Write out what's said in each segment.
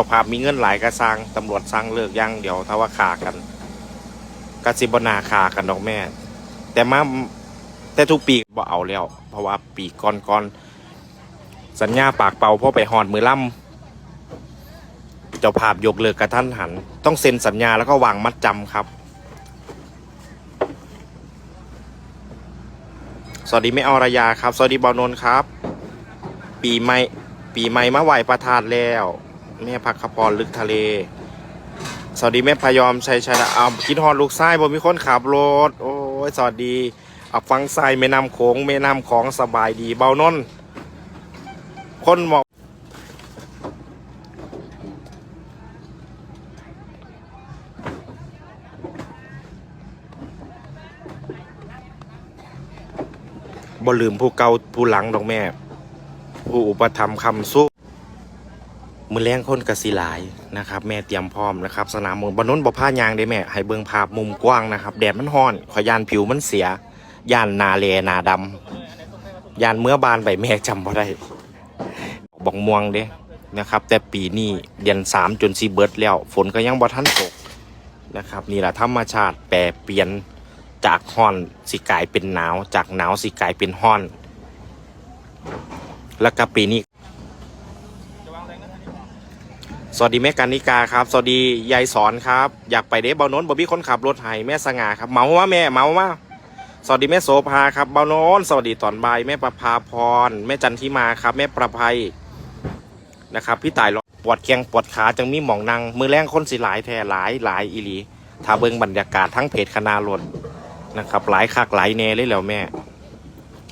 จ้าภาพมีเงินหลายก็สร้างตำรวจสร้างเลิกย่งเดี๋ยวถ้าว่าขากันกสิบนาขากันดอกแม่ แต่มาแต่ทุกปีบ่เอาแล้ว เพราะว่าปีก่อนก่อนสัญญาปากเป่าพราะไปหอดมือล่ำเจ้าภาพยกเลิกกระทันหัน ต้องเซ็นสัญญาแล้วก็วางมัดจำครับ สวัสดีแม่อรยาครับ สวัสดีบอลนน์ครับ ปีใหม่ปีใหม่มาไหวประทานแล้ว แม่พักขพรลึกทะเล สวัสดีแม่พยอมชัยชัยนะเอาคิดฮอดลูกไส้บ่มีคนขับรถ โอ้ยสวัสดีเอาฟังไส้แม่น้ำโขงแม่น้ำของสบายดีเบานนคนบอกบ่ลืมผู้เก่าผู้หลังดอกแม่ ผู้อุปถัมภ์คำสู้ มือแรงคนกระสิหลายนะครับ แม่เตรียมพร้อมนะครับ สนามมวยบนนนบ่ผ้ายางได้แม่ ให้เบิ่งภาพมุมกว้างนะครับ แดดมันฮ้อน ขอยานผิวมันเสีย ย่านนาเลนาดำย่านเมื่อบานใบแม่จำบ่ได้บอกม่วงเด้นะครับ แต่ปีนี้เดือนสามจนสีเบิร์ดแล้ว ฝนก็ยังบ่ทันตกนะครับ นี่แหละธรรมชาติแปรเปลี่ยนจากฮ้อนสิกลายเป็นหนาว จากหนาวสิกลายเป็นฮ้อน แล้วก็ปีนี้ สวัสดีแม่กันนิกาครับ สวัสดียายสอนครับ อยากไปเด้เบาโน้นบอบี้คนขับรถไห้แม่สง่าครับเมาว่าแม่เมาว่าสวัสดีแม่โสภาครับเบาโน้นสวัสดีตอนบ่ายแม่ประภาพร แม่จันทิมาครับ แม่ประภัยนะครับ พี่ต่ายปวดแข้งปวดขาจังมีหมองนางมือแรงคนสิหลายแท้หลายหลายอีหลีถ้าเบิงบรรยากาศทั้งเพจคณารถนะครับ หลายคักหลายแน่เลยแล้วแม่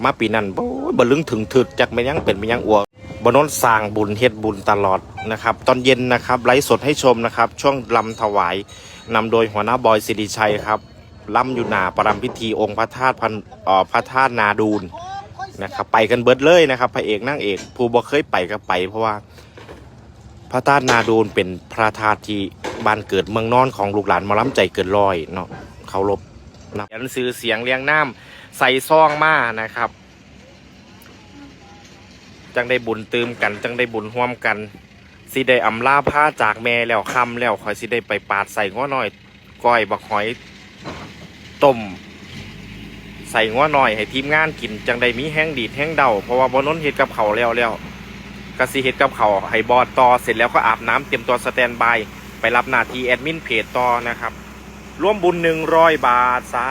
มาปีนั้นโอ้ยบลึงถึงถึกจากไม่ยังเป็นไม่ยังอ้วก บนนสร้างบุญเฮ็ดบุญตลอดนะครับ ตอนเย็นนะครับไลฟ์สดให้ชมนะครับ ช่วงลำถวายนำโดยหัวหน้าบอยสิริชัยครับลำอยู่หนาประรำพิธีองค์พระธาตุพันพระธาตุนาดูนนะครับไปกันเบิดเลยนะครับพระเอกนางเอกผู้บ่เคยไปก็ไป เพราะว่าพระธาตุนาดูนเป็นพระธาตุที่บ้านเกิดเมืองนอนของลูกหลานมาล้ำใจเกินร้อยเนาะเคารพนะหนังสือเสียงเรียงน้ำใส่ซองมานะครับ จังได้บุญตืมกัน จังได้บุญร่วมกันสิได้อำลาผ้าจากแม่แล้วคำแล้วคอยสิได้ไปปาดใส่ง้อหน่อยก้อยบักหอยต้มใส่ง้อหน่อยให้ทีมงานกินจังได้มีแห้งดีดแห้งเดาเพราะว่าบนน้นเฮ็ดกับเขาแล้วแล้วกสิเฮ็ดกับเขาให้บอดต่อเสร็จแล้วก็อาบน้ำเตรียมตัวสแตนบายไปรับหน้าที่แอดมินเพจต่อนะครับร่วมบุญหนึ่งร้อยบาท สา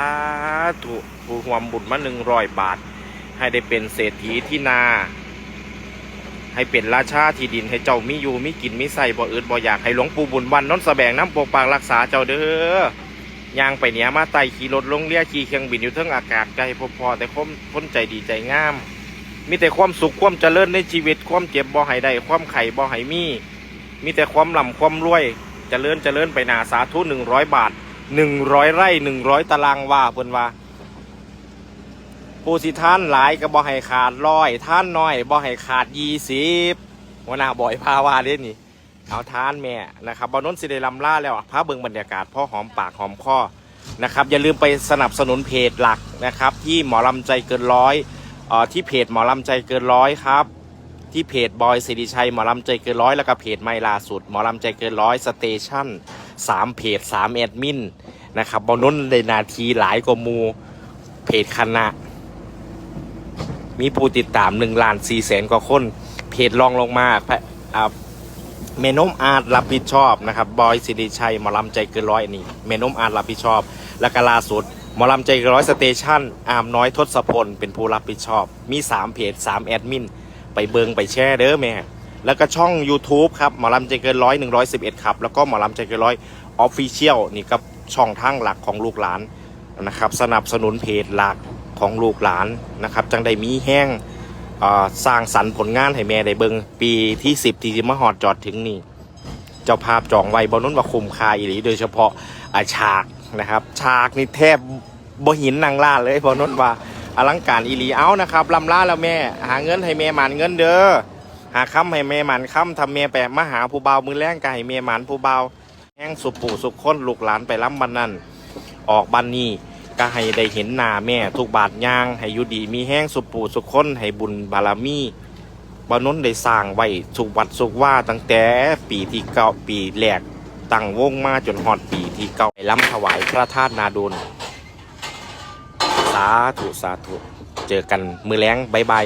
ธุผู้ร่วมบุญมาหนึ่งร้อยบาท ให้ได้เป็นเศรษฐีที่นา ให้เป็นราชาที่ดินให้เจ้ามีอยู่มีกินมีใส่บ่อืดบ่อยากให้หลวงปู่บุญวันนนสแสบงน้ำปกปากรักษาเจ้าเด้อย่างไปเหนียมาไต่ขี่รถลงเรือขี่เครื่องบินอยู่เทิงอากาศไกลพอพอแต่คนคนใจดีใจงาม มีแต่ความสุขความเจริญในชีวิตความเจ็บบ่ให้ได้ความไข่บ่ให้มี มีแต่ความล่ำความรวยเจริญเจริญไปหนาสาธุหนึ่งร้อยบาทหนึ่งร้อยไร่หนึ่งร้อยตารางวาเพิ่นว่า ผู้สิท่านหลายก็บ่ให้ขาดร้อยท่านน้อยบ่ให้ขาดยี่สิบหัวหน้าบ่อยพาวาเด้นี่เอาท่านแม่นะครับบอนนสิได้ลำล่าแล้วพาเบิ่งบรรยากาศพ่อหอมปากหอมคอนะครับอย่าลืมไปสนับสนุนเพจหลักนะครับ ที่หมอลำใจเกินร้อยออที่เพจหมอลำใจเกินร้อยครับ ที่เพจบอยสิริชัยหมอลำใจเกินร้อยแล้วก็เพจไม่ล่าสุดหมอลำใจเกินร้อยสเตชันสามเพจสามแอดมินนะครับบอนนในนาทีหลายกว่ามูเพจคณะ มีผู้ติดตามหนึ่งล้านสี่แสนกว่าคน เพจรองลงมาพะอ่าเมนมอาร์ตรับผิดชอบนะครับบอยสิริชัยมอลำใจเกินร้อยนี่เมนมอาร์ตรับผิดชอบ และก็ล่าสุดมอลำใจเกินร้อยสเตชันอามน้อยทศพลเป็นผู้รับผิดชอบ มี 3 เพจ 3 แอดมิน ไปเบิงไปแชร์เด้อแม่ แล้วก็ช่อง YouTube ครับหมอลำใจเกินร้อยหนึ่งร้อยสิบเอ็ดครับ แล้วก็หมอลำใจเกินร้อยออฟฟิเชียลนี่ก็ช่องทางหลักของลูกหลานนะครับสนับสนุนเพจหลัก ของลูกหลานนะครับ จังได้มีแห้งสร้างสรรค์ผลงานให้แม่ได้เบิงปีที่ 10 ที่จะมาหอดจอดถึงนี่ เจ้าภาพจองไว้บนนั้นว่าคุมคาอีหลีโดยเฉพาะอาฉากนะครับ ฉากนี่แทบบ่หินนางล่าเลยบนนั้นว่าอลังการอีหลีเอานะครับลำล่าแล้วแม่ หาเงินให้แม่หมันเงินเด้อหาค้ำให้แม่หมันค้ำทำแม่แปะมาหาผู้เบามือแรงกให้แม่หมันผู้เบาแห้งสุปู่สุขคนลูกหลานไปล้ำบันนั้นออกบันนี้ ก็ให้ได้เห็นหน้าแม่ทุกบาทย่าง ให้อยู่ดีมีแห้งสุปูสุขคนให้บุญบารมีบานนได้สร้างไว้สุกวัดสุกว่าตั้งแต่ปีที่เก้าปีแรกตั้งวงมาจนฮอดปีที่เก้าล้ำถวายพระธาตุนาโดนสาธุสาธุ เจอกันมือแรงบายบาย